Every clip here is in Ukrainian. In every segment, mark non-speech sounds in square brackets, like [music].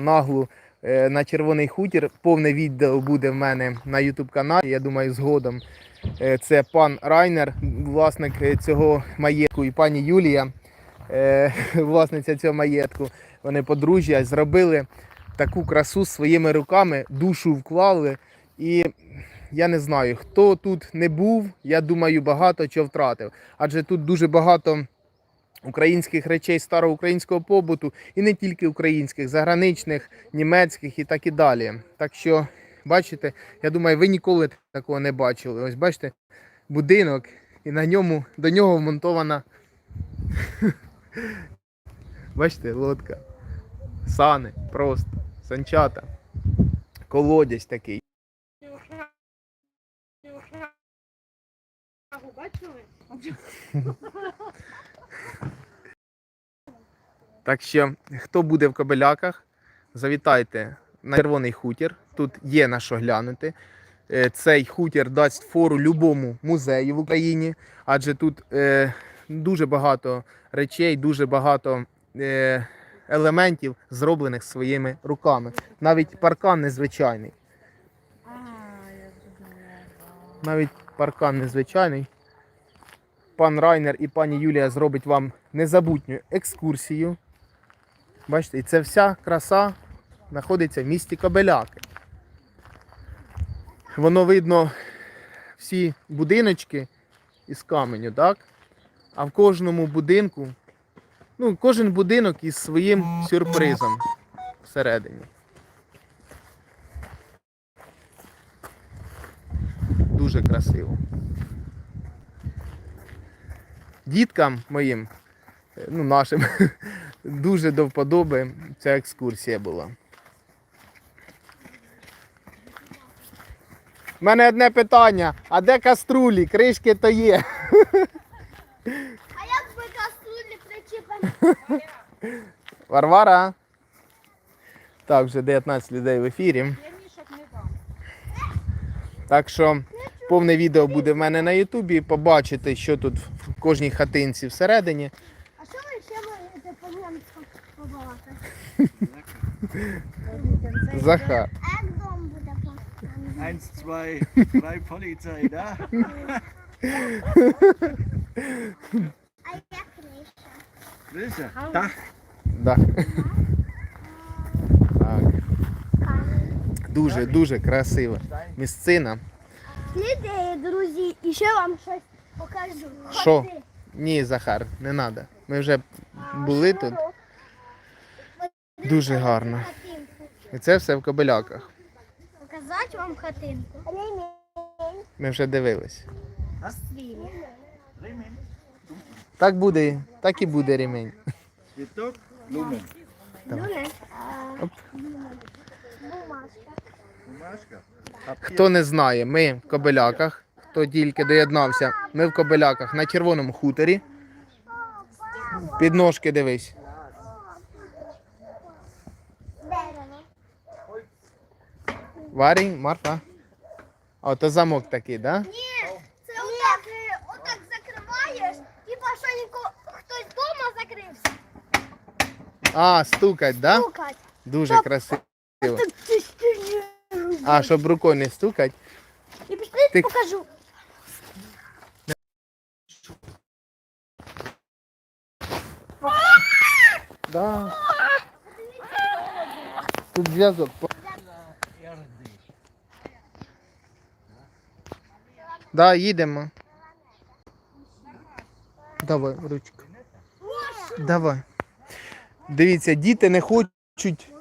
наглу е, на червоний хутір. Повне відео буде в мене на YouTube каналі. Я думаю, згодом Е, це пан Райнер, власник е, цього маєтку, і пані Юлія, [laughs] власниця цього маєтку. Вони подружжя зробили таку красу своїми руками, душу вклали. І я не знаю, хто тут не був, я думаю, багато чого втратив. Адже тут дуже багато українських речей староукраїнського побуту, і не тільки українських, заграничних, німецьких і так і далі. Так що, бачите, я думаю, ви ніколи такого не бачили. Ось бачите, будинок, і на ньому до нього вмонтована. Бачите, лодка. Сани, просто, санчата, колодязь такий. Бачили? Так що, хто буде в Кобеляках, завітайте на червоний хутір. Тут є на що глянути. Е, Цей хутір дасть фору любому музею в Україні, адже тут е, дуже багато речей, дуже багато е, елементів, зроблених своїми руками. Навіть паркан незвичайний. Навіть паркан незвичайний. Пан Райнер і пані Юлія зробить вам незабутню екскурсію. Бачите, і це вся краса знаходиться в місті Кобеляки. Воно видно всі будиночки із каменю, так? А в кожному будинку, ну, кожен будинок із своїм сюрпризом всередині. Дуже красиво. Діткам моїм, е, ну нашим, [laughs] дуже до вподоби ця екскурсія була. У мене одне питання: а де каструлі? Кришки то є. А як ви каструлі причіпані? Варвара. Так, вже 19 людей в ефірі. Я мішок не дам. Так що повне відео буде в мене на Ютубі. Побачите, що тут в кожній хатинці всередині. А що ви ще можете по-німську Захар. А дом буде по Eins, zwei, drei Polizei, da? А як криша? Grüße. Dach. Да. Так. Дуже, дуже красива місцина. Слідує, друзі, і ще вам щось покажу. Що? Ні, Захар, не треба. Ми вже були тут. Дуже гарно. І це все в Кобиляках. Показати вам хатинку. Ми вже дивились. Так буде, так і буде ремень. Steht Blumen. Оп. Бумажка. Bumashka. Хто не знає, ми в Кобиляках. Хто тільки доєднався, ми в Кобиляках на червоному хуторі. Підножки дивись. Варі, Марфа. О, то замок такий, да? Ні, це отак, отак закриваєш, типа що ніко хтось вдома закрився. А, стукать, да? Стукать. Дуже Стоп. красиво. А, щоб рукою не стукать. І пішли Ти- покажу. Да. Тут зв'язок. Да, їдемо. Давай, ручка. Давай. Дивіться, діти не хочуть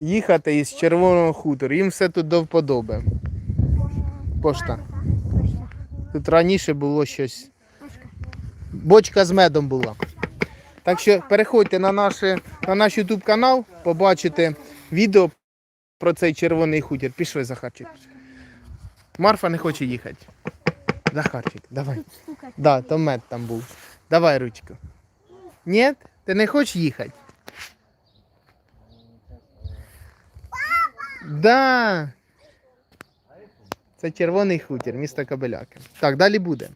їхати із червоного хутору. Їм все тут до вподоби. Пошта. Тут раніше було щось. Бочка з медом була. Так що переходьте на, наше, на наш YouTube канал, побачите відео про цей червоний хутір. Пішли, Захарчик. Марфа не хоче їхати. Захарчик, давай. Да, то мед там був. Давай ручку. Ні? Ти не хочеш їхати? Да. Це червоний хутір, місто Кобиляки. Так, далі буде.